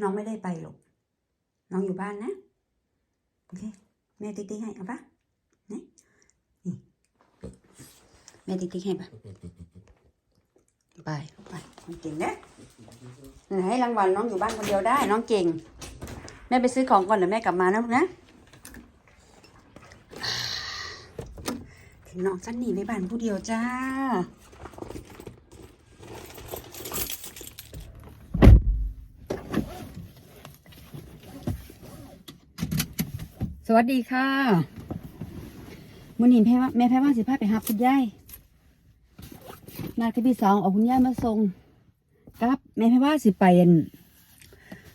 น้องไม่ได้ไปหรอกน้องอยู่บ้านนะ โอเค แม่ติ๊กติ๊กให้เอาปะนี่นี่แม่ติ๊กติ๊กให้ปะไปไปน้องเก่งนะให้รางวัลน้องอยู่บ้านคนเดียวได้ น้องเก่ง แม่ไปซื้อของก่อนเดี๋ยวแม่กลับมานะลูกนะถึงน้องจันหนีไปบ้านผู้เดียวจ้า วัสดีค่ะมื่อนี้แม่ว่าแม่แพ้ว่าสิพาไปหาคุณยายนาที่พี่สองเอาคุณยายมาส่งครับแม่แพ้ว่าสิไปอัน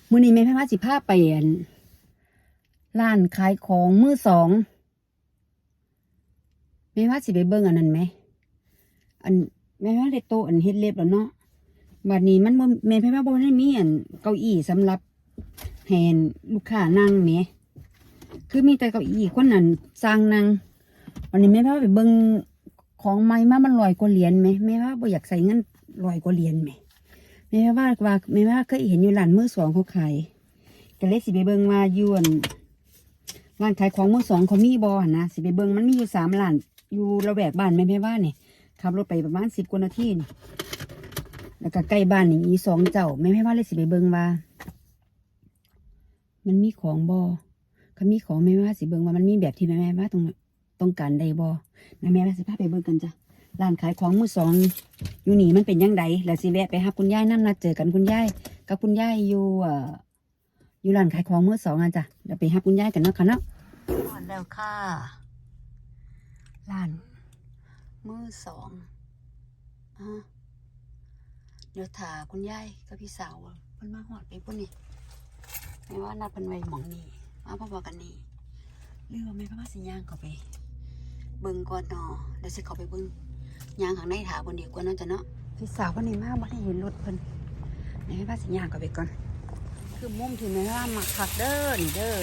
มื่อนี้แม่แพ้ว่าสิพาไปอันร้านขายของมือสองแม่ว่าสิไปเบิ่งอันนั้นไหมอันแม่ว่าได้โตอันเฮ็ดเล็บแล้วเนาะบัดนี้มันบ่แม่แพ้ว่าบ่ได้มีอันเก้าอี้สำหรับแทนลูกค้านั่งแหม คือมีแต่เก้าอี้คนนั้นสร้างนางวันนี้แม่พาไปเบิ่งของใหม่มามันลอยกว่าเหรียญไหมแม่ว่าบ่อยากใส่เงินลอยกว่าเหรียญไหมแม่ว่าว่าแม่ว่าเคยเห็นอยู่ร้านมือสองเขาขายก็เลยสิไปเบิ่งว่าอยวนร้านขายของมือสองเขามีบ่หั่นนะสิไปเบิ่งมันมีอยู่สามร้านอยู่ระแวกบ้านแม่แม่ว่าเนี่ยขับรถไปประมาณสิบกว่านาทีนี่แล้วก็ใกล้บ้านนี่มีสองเจ้าแม่แม่ว่าเลยสิไปเบิ่งว่า มันมีของบ่ ก็มีของแม่ว่าสิเบิ่งว่ามันมีแบบที่แม่แม่ว่าต้องต้องการใดบ่นะแม่ว่าสิพาไปเบิ่งกันจ้ะร้านขายของมือสองอยู่นี่มันเป็นยังไงแล้วสิแวะไปหาคุณยายนั่นนัดเจอกันคุณยายกับคุณยายอยู่เอ่ออยู่ร้านขายของมือสองอะจ้ะเดี๋ยวไปหาคุณยายกันเนาะค่ะเนาะแล้วค่ะร้านมือสองอะเดี๋ยวถาคุณยายกับพี่สาวเพิ่นมาหอดไปพุ่นนี่ไม่ว่านัดเป็นไว้หมองนี่ มาพอๆกันนี่เรือว่าไม่พระว่าสิย่างเขาไป เบิ่งก่อนเนาะเดี๋ยวสิเขาไปเบิ่งย่างข้างในถาบนเดียวกว่าเนาะจ้ะเนาะพี่สาวคนนี้มาบ่ได้เห็นรถเพิ่นแม่ว่าสิย่างเขาไปก่อน คือมุมที่แม่ว่ามักคักเด้อนี่เด้อ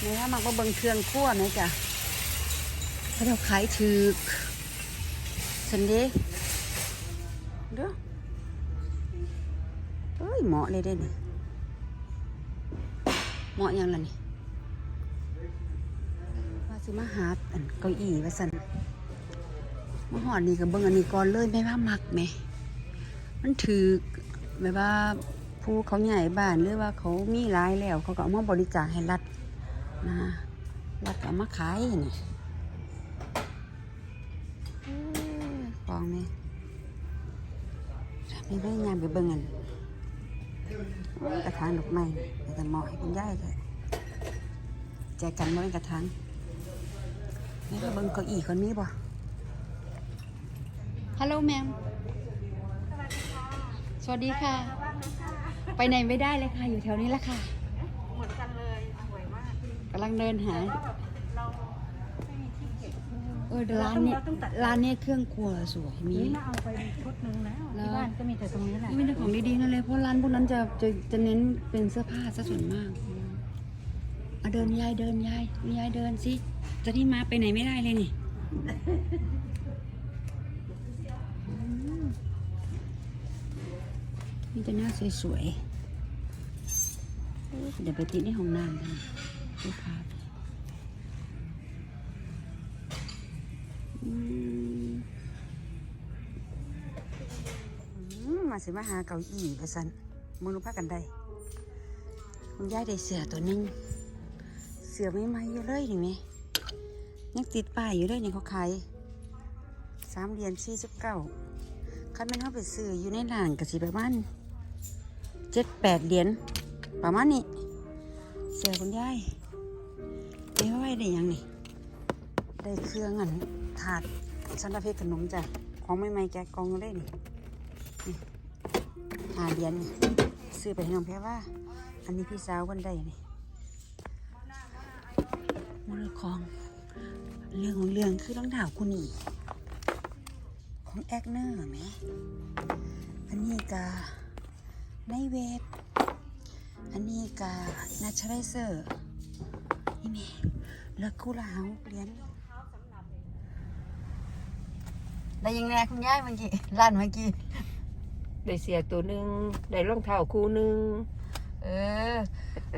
แม่ว่ามักมาเบิ่งเครื่องครัวนะจ้ะเขาเดี๋ยวขายถือกสันเดย์เด้อเอ้ยเหมาะเลยเด้นี่ย เหมาะยังล่ะนี่ว่าสิมาหาอันเก้าอี้ว่าสันมาหอดนี่กับเบิ้งอันนี้ก่อนเลยแม่ว่ามักไหม มันถือแบบว่าผู้เขาใหญ่บ้านหรือว่าเขามีรายแล้ว เขาก็เอามาบริจาคให้รัฐนะรัฐก็เอามาขายนี่เอ้ยของนี่ไม่ได้งานไปเบิ่งอันกระถางดอกไม้ แต่จะเหมาะให้คุณยายเลยแจกกันบ่เป็นกระถางนี่ก็เบิ่งเก้าอี้คนนี้บ่ฮัลโหลแมมสวัสดีค่ะ ไปไหนไม่ได้เลยค่ะ อยู่แถวนี้แหละค่ะ เหมือนกันเลยสวยมากกำลังเดินหา แล้วแบบเราไม่มีที่เก็บ เออร้านเนี้ยเราต้องตัดร้านเนี้ยเครื่องครัวสวยมี นี่มาเอาไปชุดหนึงแล้วแล้ว ที่บ้านก็มีแต่ตรงนี้แหละนี่เป็นของดีๆนั่นเลยเพราะร้านพวกนั้นจะจะจะเน้นเป็นเสื้อผ้าซะส่วนมากเอาเดินยายเดินยายยายเดินสิจะที่มาไปไหนไม่ได้เลยนี่นี่จะหน้าสวยๆเดี๋ยวไปติดในห้องน้ำกันดูภาพอื มาสิมาหาเก้าอี้ประสันมึงรู้พักกันได้คุณยายได้เสือตัวนึง เสือไม่ไหมๆอยู่เลยนี่ไหมยังติดป้ายอยู่เลยนี่เขาขายสามเหรียญสี่สิบเก้าคันแมันเข้าไปซื้ออยู่ในร้านก็สิประมาณเจ็ดแปดเหรียญประมาณนี้เสือคุณยายได้ไว้ได้ยังนี่ได้เครื่องอันถาดสันดาเพชรขนมจ้ะของไม่ไม่แกะกองเลยนี่นี่ หาเหรียญนี่ซื้อไปให้น้องแพ้ว่า อันนี้พี่สาวคนใดนี่มูลของ เรื่องของเรื่องคือรองเท้าคุณนี่ของแอกเนอร์ไหมอันนี้กาในเวทอันนี้กานาชไรเซอร์นี่แม่เลิกคู่ละหาเหรียญได้ยังไงคุณยายเมื่อกี้ร้านเมื่อกี้ ได้เสียตัวหนึ่งได้รองเท้าคู่หนึ่งเออ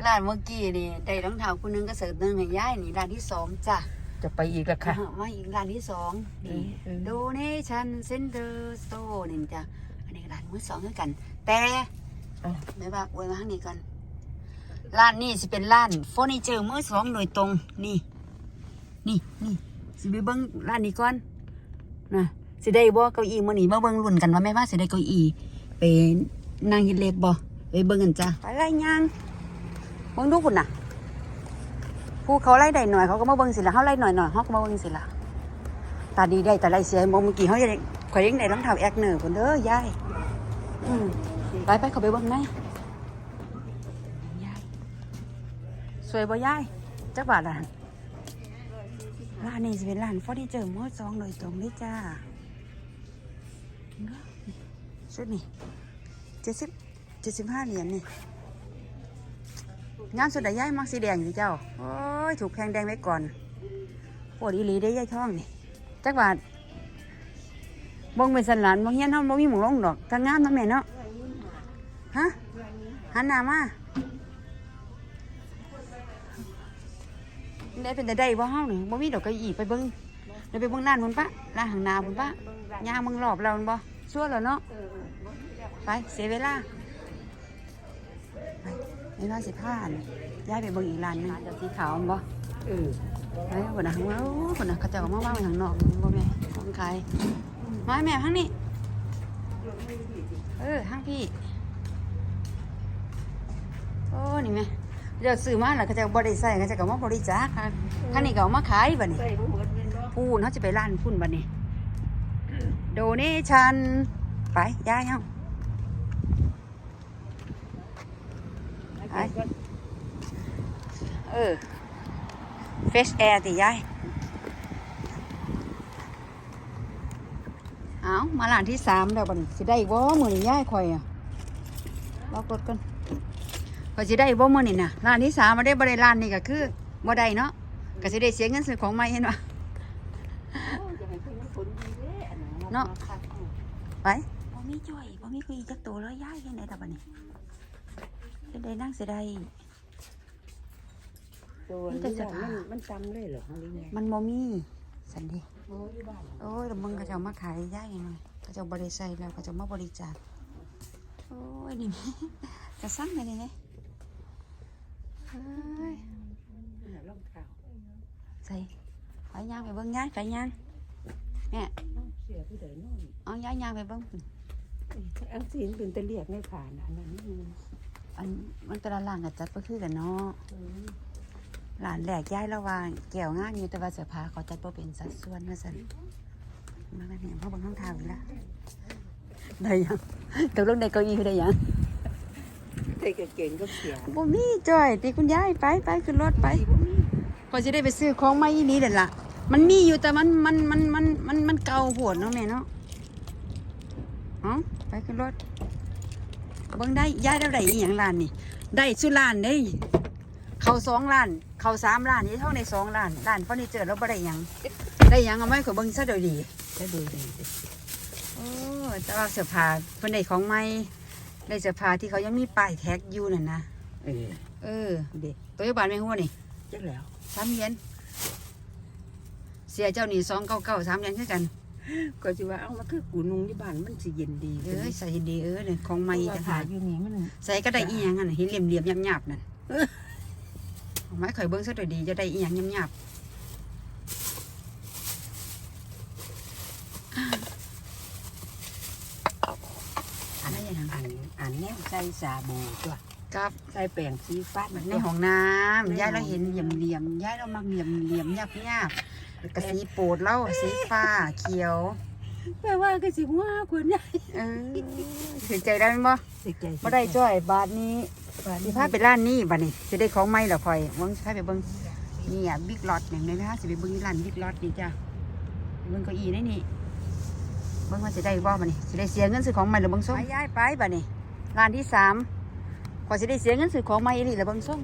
ร้านเมื่อกี้นี่ได้รองเท้าคู่หนึงก็เสิร์ฟหนึงให้ยายนี่ร้านที่สองจ้ะจะไปอีกแล้วค่ะ อ่ามาอีกร้านที่สองนี่อืม โดเนชันเซ็นเตอร์สโตร์นี่จ้ะอันนี้ร้านมือสองคือกัน แต่อะแม่ว่าอวยมาข้างนี้ก่อนร้านนี้สิเป็นร้านเฟอร์นิเจอร์มือสองโดยตรงนี่ นี่นี่สิไปเบิ้งร้านนี้ก่อนนะสิได้บ่เก้าอี้มื้อนี้มาเบิ่งรุ่นกันว่าแม่ว่าสิได้เก้าอี้ นั่งเฮ็ดเล็บบ่ไปเบิ่งกันจ้ะไปไล่ย่างเบิ่งดูพุ่นน่ะผู้เขาไล่ได้หน่อยเขาก็มาเบิ่งสิละเขาไล่หน่อยหน่อยเขาก็มาเบิ่งสิละตาดีได้แต่ไล่เสียมองเมื่อกี้เขาจะได้ข่อยยังได้รองเท้าแอกเนอร์คนเด้อยายไปไปเขาไปเบิ่งในยายสวยบ่ยายจักบาทละร้านนี้จะเป็นร้านฟอร์นิเจอร์มอสองโดยตรงเลยจ้า ชุดนี้เจ็ดสิบเจ็ดสิบห้าเหรียญนี่งามสุดได้ย่ายมักสีแดงสิเจ้า โอ้ย ถูกแพงแดงไว้ก่อนปวดอีหลีได้ย่ายท่องนี่จักบาทบงเป็นสันหลานบงเฮียนเฮาบ่มีหมองลงดอกถ้างามเนาะแม่เนาะฮะหันหน้ามาได้เป็นแต่ได้บ่เฮานี่บ่มีดอกก้าอี้ไปเบิ่งเดี๋ยวไปเบิ่งร้านพุ่นปะร้านข้างนาพุ่นปะย่างเบิ่งรอบเราพุ่นบ่ชั่วแล้วเนาะ ไป เสียเวลาในร้านสิผ้านี่ย้ายไปเบิ่งอีกร้านหนึงจะสีขาวมั้งบ่เออเฮ้ยคนน่ะว้าวคนน่ะเขาเจะมาว่างไว้ข้างนอกนี่บ่แม่ของขายมาแม่ข้างนี้เออข้างพี่โอ้นี่แม่เดี๋ยวซื้อมาแล้วเขาเจะบ่ได้ใส่เขาเจะก็มาบริจาคค่ะข้างนี้ก็เอามาขายบัดนี้ ใส่บ่หมดเงินบ่พูนเขาจะไปร้านพุ่นบัดนี้ โดเนชันไปย้ายเฮา ไปก่อน เออเฟชแอร์ติยายเอามาร้านที่สามแล้วบัดนสิได้บ่มือนี่ยายคอยอะล็อกรถก่อนพอยสิได้บ่มือนี่น่ะร้านที่สามมาได้บ่ได้ร้านนี่ก็คือบ่ได้เนาะก็สิได้เสียเงินซื้อของใหม่เห็นบ่จะให้เพิ่นผลดีเด้อันนั้นเนาะไปบ่มีจ้อยบ่มีคุยจักตัวแล้วยายเฮ็ดได้แต่บัดนี้เฮ็ด ได้นั่งสิได้ตัวนี่แต่นี้เสื้อผ้ามันมันจำเลยเหรอของนี่ไงมันบ่มีสันเดีโอ้ยบ้านโอ้ยแล้วมึงก็จะเอามาขายย่ายหน่อยก็จะเอาบริใส่แล้วก็จะเอามาบริจาคโอ้ยนี่แม่จะสั่งเลยนี่ไงเฮ้ยน่ะรองเท้าใส่ไฟย่างไปเบิ้งย่ายไฟย่างแม่เสียผู้ใดนอนเอาย่ายย่างไปเบิ้งอังสีนเป็นตะเลียกในผ่านอันนั้นนี่ อันมันแต่ละหลังกับจัดก็คือกันเนาะเออหลานแหลกย่ายระหวางแก้วงานอยู่แต่ว่าเสื้อผ้าเขาจัดบ่เป็นสัดส่วนนะสันมาแล้วเนี่ยพ่อเบังข้างทางอีกแล้วได้ยังตกลงได้เก้าอี้คือได้ยังใส่กางเกงก็เสียบ่มีจ้อยตีคุณยายไปไปขึ้นรถไปพอจะได้ไปซื้อของมาอีนี้เด็ดละมันมีอยู่แต่มันมันมันมันมันมันเก่าโหดเนาะแม่เนาะเอาไปขึ้นรถ เบิ่งได้ยายได้ได้อีหยังล้านนี่ ได้สุล้านได้เขาสองล้าน เขาสามล้านนี่เท่าในสองล้านล้านเฟอร์นิเจอร์แล้วบ่ได้หยังได้หยังเอาไว้ขอยเบิ่งซะเดี๋ยวดีจะดูดีโอ้แต่ว่าเสื้อผ้าเพิ่นได้ของใหม่ได้เสื้อผ้าที่เขายังมีป้ายแท็กอยู่นั่นนะเออเออเด็กตัวอยาบานไม่หัวนี่จักแล้วสามเหรียญเสียเจ้านี่สองเก้าเก้าสามเหรียญคือกัน ก็สิว่าเอามาคือกูนุงที่บ้านมันสิเย็นดีเอ้ยใส่ดีเออเนี่ยของใหม่แต่ต่างหาหากอยู่นี่มันใส่ก็ได้อีหยังอะเห็นเหลี่ยมเหลี่ยมๆหยาบๆนั่นเอาไม้ข่อยเบิ้งซะตัวดีจะได้อีหยังหยาบๆอะไรอย่างนั้นอันอันแนวใส่สาบูตัวกับใส่แป้งสีฟ้ามันในเนาะห้องน้ำยายเราเห็นเหลี่ยมเหลี่ยมๆยายเรามักเหลี่ยมเหลี่ยมๆหยาบหยาบๆ กระสีโปรดเล่าสีฟ้าเขียวแปลว่าก็สิว่าคนใหญ่เออถือใจได้ไหมบ่สิใจบ่ได้จ้อยบาทนี้สิพาไปร้านนี้บัดนี้สิได้ของใหม่แล้วค่อยวังสิพาไปเบิ่งนี่อะบิ๊กล็อตอย่างนี้นะคะสิไปเบิ่งที่ร้านบิ๊กล็อตนี่จ้ะไปเบิ่งเก้าอี้ในนี่เบิ่งว่าสิได้บ่บัดนี้สิได้เสียเงินซื้อของใหม่หรือเบิ่งส่งไปย้ายไปบัดนี้ร้านที่สามขอยสิได้เสียเงินซื้อของใหม่อีหลีหรือเบิ่งส่ง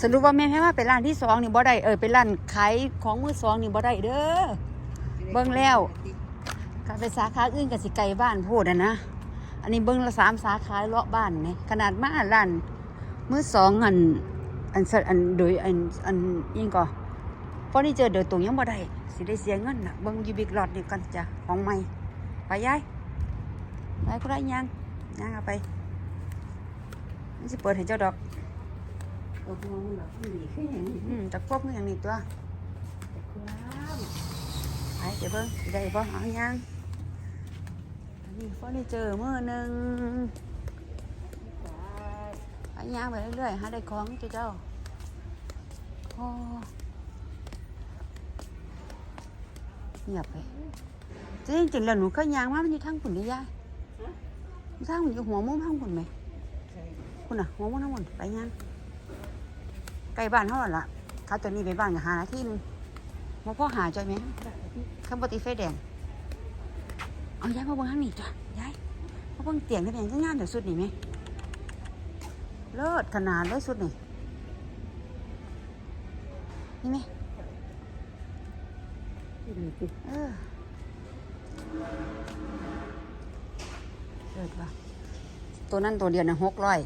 สรุปว่าแม่แม่ว่าเป็นร้านที่สองนี่บ่ได้เออเป็นร้านขายของมือสองนี่บ่ได้เด้อเบิ่งแล้วการไปสาขาอื่นกับสิไกลบ้านโพูดอะนะอันนี้เบิ้งละสามสาขาเลาะบ้านนี่ขนาดมาร้านมือสองอันอันสอันโดยอันอันยิงก่อเพราะนี่เจอโดยตรงยังบ่ได้สิได้เสียเงินน่ะเบิ้งอยูบิกหลอดนี่กันจ้ะของใหม่ไปยายไปก็ได้ยังยังเอาไปมันสิเปิดให้เจ้าดอก โอ้โหมันแบบดีขึ้นอย่างนี้อืมจากพวกนี้อย่างนี้ตัวครับไปเดี๋ยวเบิ้งสิได้บ่เอายังอันนี้เฟอร์นิเจอร์มือหนึ่งไปย่างไปเรื่อยๆหาได้ของเจ้าเจ้าโอ้เงียบไปจริงจริงๆแล้วหนูเคยย่างมามันอยู่ทางขุนได้ยายอยู่ทางขุนอยู่หัวมุมทางขุนไหมใช่คุณอะหัวมุมทางขุนไปย่าง ใกล้บ้านเขาแล้วล่ะถ้าตัวนี้ไปบ้านก็หานาทีหนึงมพ่อหาใจอยไหมข้างปฏิไฟแดง เอาย้ายมาเบิ่งข้างนี้จ้ะย้ายมาเบิ่งเตียงได้เป็นงานเดี๋ยวสุดนี่ไหมเลิศขนาดเลยสุดนี่นี่ไหมเออเลิศว่ะตัวนั้นตัวเดียวนะหกร้อย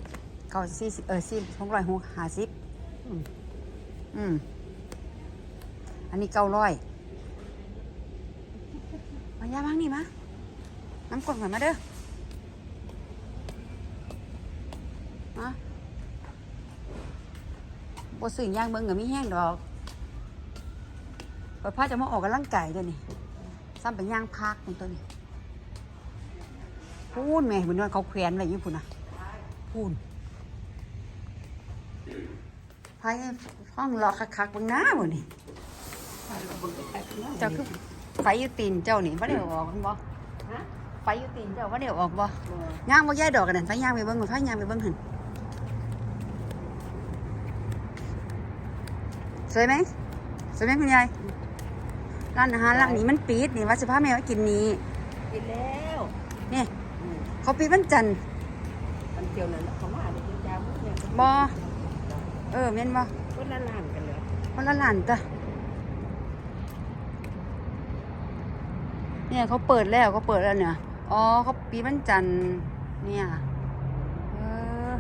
เก้าสี่สิบเออสี่หกร้อยหกห้าสิบ อืม อันนี้เก้าร้อยมายาบ้างนี่มาน้ำกรดหน่อยมาเด้อมาบสื่อย่างเบิ่งกับมีแห้งดอกป้าจะมาออกกำลังไกายเด้วยนี่ ซ้ำเป็นย่างพักนี่ตัวนี้พูนแม่บุญนวลเขาแขวนไว้อยี่ปุ่นนะพูน ไพ่ห้องรอคักๆเบางหน้าบ่นี่เจ้าคือไฟอยู่ตีนเจ้านี่ว่าเดี๋ยวออกมันบ่ฮะ ไฟอยู่ตีนเจ้าว่าเดี๋ยวออกบ่บ่ย่างบ่ย้ายดอกกันนั่นไฟย่างไปเบิ่งไฟย่างไปเบิ่งหั่นสวยไหมสวยไหมคุณยายร้านอาหารร้านนี้มันปิดนี่ว่าสิพาแม่มากินนี้กินแล้วนี่อืมเขาปิดวันจันทร์มันเกี่ยวนั่นเขามาเดี๋ยวจะจามเนี่ยบ่ เออแม่นบ่คนละล้านกันเลยคนละร้านจ้ะเนี่ยเขาเปิดแล้วเขาเปิดแล้วเนี่ยอ๋อเขาปิดวันจันทร์เนี่ยเออ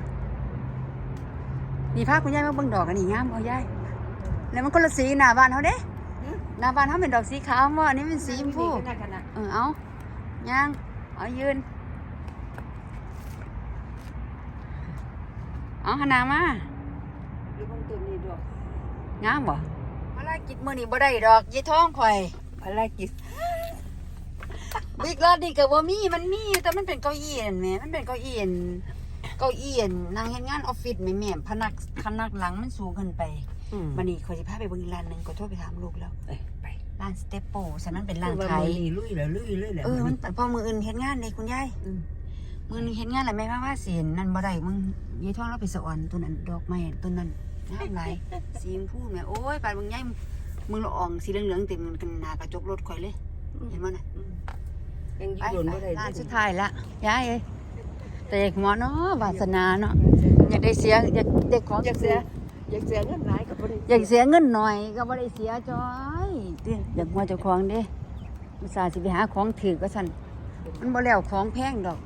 นี่พาคุณยายมาเบิ่งดอกกันนี่งามเอายายแล้วมันคนละสีหน้าบ้านเขาเด้หน้าบ้านเขาเป็นดอกสีขาวว่าอันนี้เป็นสีชมพูขนาดขนาดเออเอาย่างเอายืนเอาหนนามา หรือบางตัวนี้ดอกงามบ่มาลากิดมื้อนี้บ่ได้ดอกยี่ท้องข่อยอะไรกินบิ๊กลอดนี่ก็บ่มีมันมีแต่มันเป็นเก้าอี้นั่นแหมมันเป็นเก้าอี้อั่นเก้าอี้อั่นนางเฮ็ดงานออฟฟิศแม่แม่พนักพนักหลังมันสูงขึ้นไปอืมวันนี้เขาสิพาไปเบิ่งอีกร้านหนึงก็โทรไปถามลูกแล้วเอ้ยไปร้านสเตปโปฉันมันเป็นร้านคือว่าขายมือนี่ลุยเหรอลุยเลยแหละเออมันพอมืออื่นเฮ็ดงานเลยคุณยาย อืมมือนึงเฮ็ดงานแล้วแม่ว่าว่าสินนั่นบ่ได้มึงยายท้องเราไปสะออนตัวนั้นดอกไม้ตัวนั้น งามหลายสีชมพูแม่โอ้ยปานมึงยายมึงละอองสีเหลืองๆเต็มกันหน้ากระจกรถข่อยเลย เห็นบ่น่ะอืมยังยืไปนโดนบ่ได้ร้านสุดท้ายละยายเอ้ยแต่อยากหมอเนาะวาสนาเนาะอยากได้เสียอยากได้ของอยากเสียอยากเสียเงินหลายกับบ่ได้อยากเสียเงินหน่อยก็บ่ได้เสียจอยติอยากมาเจ้าของเด้อุตส่าห์สิไปหาของถือก็สั่นมันบ่แล้วของแพงดอก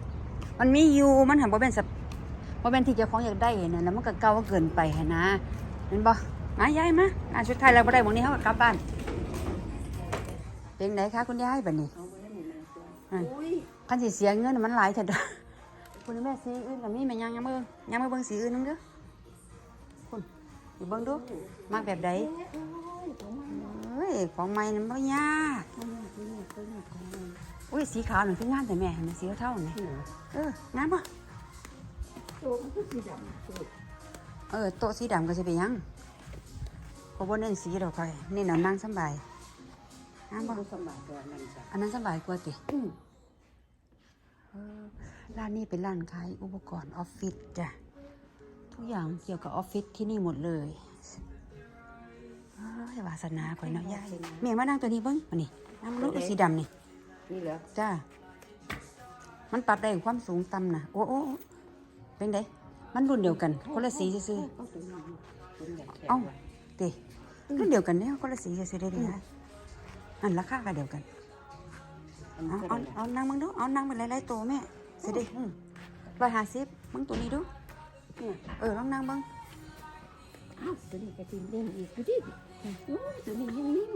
มันมีอยู่มันหันบ่เป็น สับบ่เป็นที่เจ้าของอยากได้นั่นแล้วมันก็เก่าเกินไปนะเห็นบ่มายายมาร้านสุดไทยแล้วบ่ได้หมองนี้เฮาก็กลับบ้าน เป็นไดคะคุณยายบัดนี้เอาไว้ให้นี่นะตัวอะอุ้ยคันสิเสียเงินมันหลายเถอะเด้อคุณแม่สีอื่นกับมีแม่ยังยังมาเบิ่งยังมาเบิ่งสีอื่นนึงเด้อคุณเบิ่งดูมักแบบใดเอ้ยของใหม่นั่นบ่ยากอุ้ยสีขาวหนั่นคืองามแต่แม่เห็นสีเท่าๆนี่เอองามบ่ ตัวมันก็สีดำตัวเออโต๊ะสีดำก็สิไปหยังก็บ่เน้นสีดอกค่อยเน้นเอานั่งสำบายงามบ่มันสมัครตัวนั่นจ้ะอันนั้นสบายกว่าติอืมเออร้านนี้เป็นร้านขายอุปกรณ์ออฟฟิศจ้ะทุกอย่างเกี่ยวกับออฟฟิศที่นี่หมดเลยเอ้ยวาสนาข่อยเนาะยายแม่มานั่งตัวนี้เบิ้งมานี่นั่งลูกสีดำนี่นี่เหรอจ้ามันปรับได้ความสูงต่ำนะโอ้โอ้โอ้ เป็นไดมันรุ่นเดียวกันคนละสีซื่อเอาตัวนี้เป็นแบบแขๆนเอ้าไว้เตรุ่นเดียวกันเนี่ยคนละสีซื่อๆได้ดีนะอันราคาก็เดียวกันอันเอานี้ก็เอาได้นะเอานั่งมึงดูเอานั่งเป็นหลายๆตัวแม่สิเด้อืมร้อยห้าสิบมึงตัวนี้ดูเนี่ยเออลองนั่งเบ้างอ้าวตัวนี้ก็สิเล่นอีกดูดิโอ้ยตัวนี้ยังนิ่ม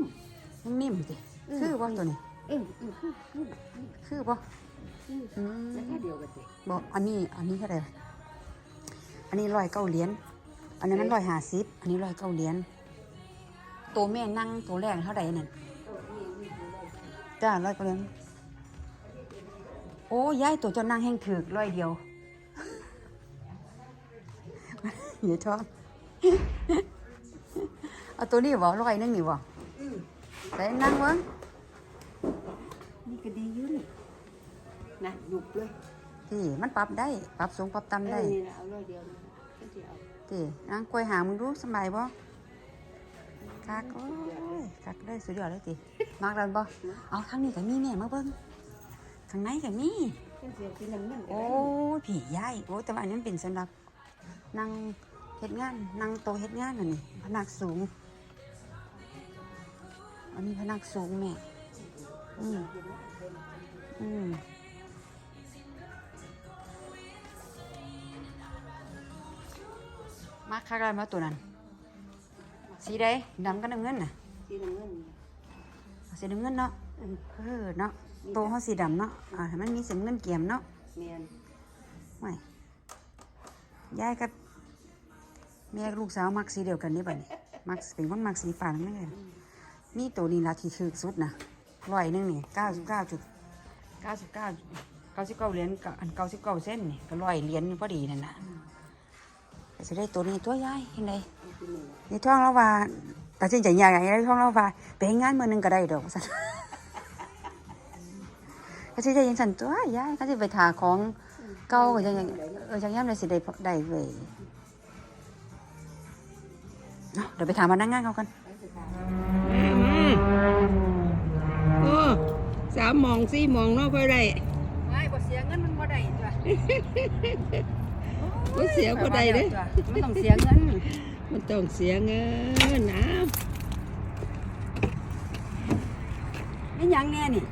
มันนิ่มสิเออคือบ่ตัวนี้เออเออคือคือคือคือบ่คืออืมแต่แค่เดียวกันสิบอกอันนี้อันนี้เท่าไหร่ อันนี้ร้อยเก้าเหรียญอันนั้นมันร้อยห้าสิบอันนี้ร้อยเก้าเหรียญตัวแม่นั่งตัวแรกเท่าไหร่นั่นจ้าร้อยเก้าเหรียญโอ้ยายตัวเจะนั่งแห้งถือกร้อยเดียวอย่าชอบเอาตัวนี้บ่ร้อยหนึงนี่บ่อืมแต่นั่งเบิ้งนี่ก็ดีอยู่นี่นะหยุบเลย ที่มันปรับได้ ปรับสูงปรับต่ำเอได้อนี่นะเอาเลยเดียวนะก็จะเอาที่นั่งกล้วยหางมึงดูสบายบ่คักโอ้ยคักได้สุดยอดเลยติมากแล้วบ่เอาทางนี้ก็มีแม่มาเบิ่งข้างในก็มีก็เสียที่น้ำเงินก็โอ้ได้ยผียายโอ้แต่ว่าอันนี้มันเป็นสำหรับนั่งเฮ็ดงานนั่งโตะเฮ็ดงานน่ะนี่พนักสูง อันนี้พนักสูงแม่อืมอืม มาคักแล้วมาตัวนั้น สีใดดำกับน้ำเงินน่ะที่น้ำเงินเอาสีน้ำเงินเนาะอืมเออเนาะโตเขาสีดำเนาะอ่าให้มันมีสีน้ำเงินเกี่ยมเนาะแมนไม่ยายกับแม่กับลูกสาวมักสีเดียวกันนี่บัดนี้มักเป็นคนมักสีฟ้านั่นเลยมีตัวนี้ละที่ถือสุดนะร้อยหนึงนี่เก้าสิบเก้าจุดเก้าสิบเก้าเก้าสิบเก้าเหรียญกับอันเก้าสิบเก้าเส้นนี่ก็ร้อยเหรียญพอดีนั่นน่ะ ก็จะได้ตัวนี้ตัวยายเห็นไดเอาที่นี่นะในท้องเราว่าตัดสินใจยากอย่างไรท้องเราว่าไปเฮ็ดงานมือหนึงก็ได้ดอกสันก็สิได้ยังสันตัวยายก็สิไปถาของเก่าก็จังอย่างเออจังย่ำเลยสิได้ได้เว้ยเนาะเดี๋ยวไปถามพนักงานเขากันไปสิค่ะมาโอ้สามมองสี่มองเนาะค่อยได้ไม่บ่เสียเงินมันบ่ได้จ้ะ บ่เสียบ่ได้เด้มันต้องเสียเงิน มันต้องเสียเงินนะนี่หยังแน่นี่